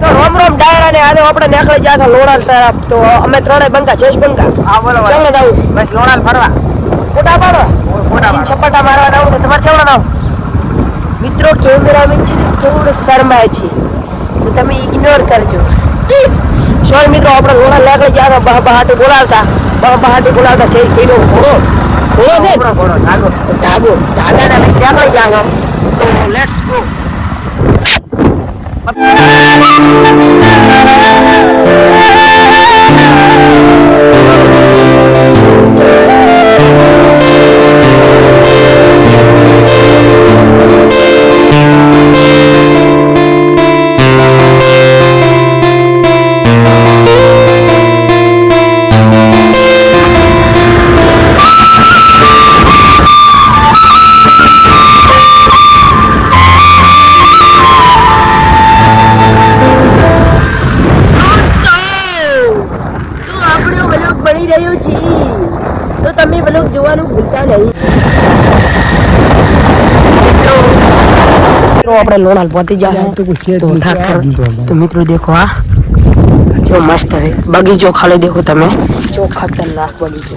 તો રોમ રોમ ડાયરા ને આજે આપણે નીકળી ગયા હતા લોણાલ તરફ. તો અમે ત્રણેય બંકા જયેશ બંકા. હા બોલો બોલો. ચાલો દાવું બસ લોણાલ ફરવા. ફોટા પાડવા ફોટા પછી મારવા દાવું તો તમારે કેવડા નામ. મિત્રો કેમેરામેન છે ને શરમાય છે. તો તમે ઇગ્નોર કરજો. સોરી મિત્રો આપણે લોણા નીકળી ગયા હતા બહ બહાટી બોલાવતા. બહ બહાટી બોલાવતા જયેશ ભાઈનો ઘોડો ઘોડો ને ઘોડો, ધાગો. ધાગો. ધાગાને નીકળી ગયા તો લેટ્સ ગો તો તો જોવાનું ભૂલતા નહીં. મિત્રો આપણે લોણાલ પહોંચી જાય તો તો મિત્રો દેખો આ. જો મસ્ત છે. બગીચો ખાલી દેખો તમે. જો ખતરનાક બગીચો.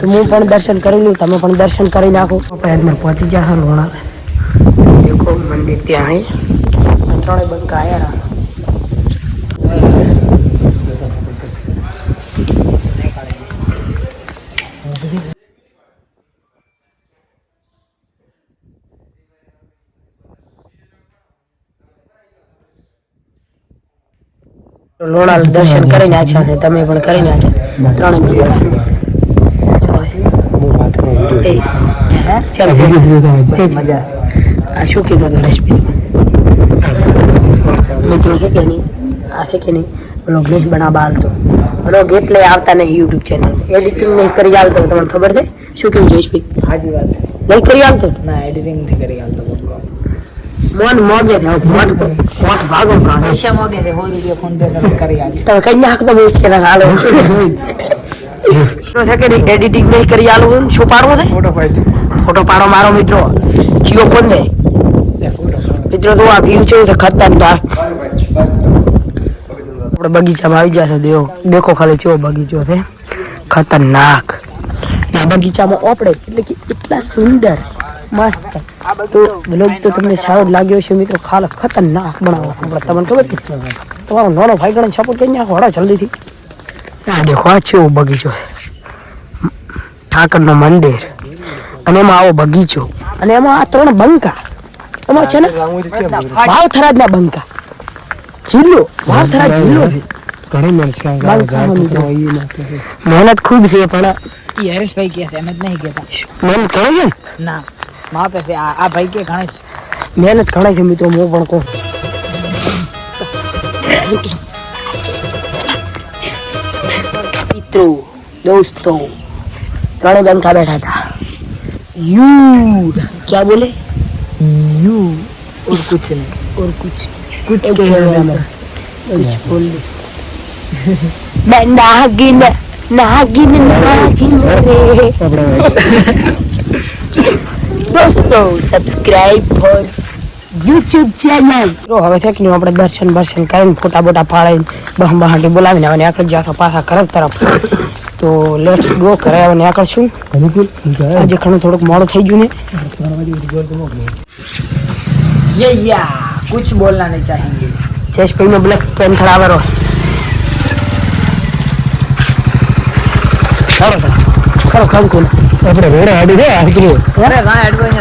તો હું પણ દર્શન કરી લઉં તમે પણ દર્શન કરી નાખો. આપણે પહોંચી ગયા લોણાલ. દેખો મંદિર ત્યાં હે. ત્રણે બંકા આવ્યા લોણાલ દર્શન કરીને આછા ને તમે પણ કરીને આછા ત્રણે મજા આ શું કીધું હતું રશ્મિ મિત્રો છે કે નહીં? આ છે કે નહીં? પેલો નહીં બનાવવા હાલતો બ્લોગ એટલે આવતા નહીં યુટ્યુબ ચેનલ. એડિટિંગ નહીં કરી આવતો તમને ખબર છે? શું કેવું જયેશભાઈ હાજી વાત. નહીં કરી આવતો ના એડિટિંગથી કરી આવતો મોન મોગે છે મોટ મોટ ભાગો પૈસા મોગે છે સો રૂપિયા ફોન પે કરીને કરી હાલ તમે કઈ નાખતો મુશ્કેલ હાલો. તો કે એડિટિંગ નહીં કરી હાલવું શું પાડવું છે? ફોટો પાડી ફોટો પાડો મારો મિત્રો. જીઓ દે ફોટો મિત્રો તો આ વ્યૂ છે તે ખતરનાક. આપણે બગીચામાં આવી ગયા છે દેવો. દેખો ખાલી કેવો બગીચો છે. ખતરનાક. આ બગીચામાં આપણે એટલે કે એટલા સુંદર. મસ્ત. તો બ્લોગ તો તમને સારો જ લાગ્યો છે મિત્રો. ખાલ ખતરનાક બનાવો. આપણે તમને ખબર છે? તમારો નાનો ભાઈ ગણ સપોર્ટ કરી નાખો હડો જલ્દીથી. આ દેખો આ છે બગીચો. ઠાકરનું મંદિર. અને એમાં આવો બગીચો. અને એમાં આ ત્રણ બંકા. એમાં છે ને ભાવથરાજના બંકા. જિલ્લો ભાવથરાજ જિલ્લો છે. મહેનત ખૂબ છે પણ હરેશભાઈ કે છે એમ જ નહીં કહેતા મહેનત કરે છે ને. ના માપે છે આ આ ભાઈ કે ઘણે મહેનત ઘણી છે મિત્રો હું પણ કહું મિત્રો દોસ્તો ત્રણે બંકા બેઠા હતા યુ क्या बोले યુ કુછ નહીં और कुछ કુછ एक કે बोल रहा कुछ बोल दे मैं नागिन नागिन नागिन रे દોસ્તો સબસ્ક્રાઇબ ફોર યુટ્યુબ ચેનલ તો હવે થેકનું આપણે દર્શન બર્શન કરીને ફોટા બોટા પાડીને બહમ બહાટી બોલાવીને આવવાની. આખળ જ્યાં પાછા ઘર તરફ. તો લેટ્સ ગો ઘરે આવવાની. આખળ છું આજે ઘણું થોડુંક મોડું થઈ ગયું ને. યે યા, કુછ બોલના નહીં ચાહેંગે. ચેસ ભાઈનો બ્લેક પેન આવેલો ખરો ખરો ખરો, ખરું. આપણે વેડા હાડી દે હાકરી અરે જો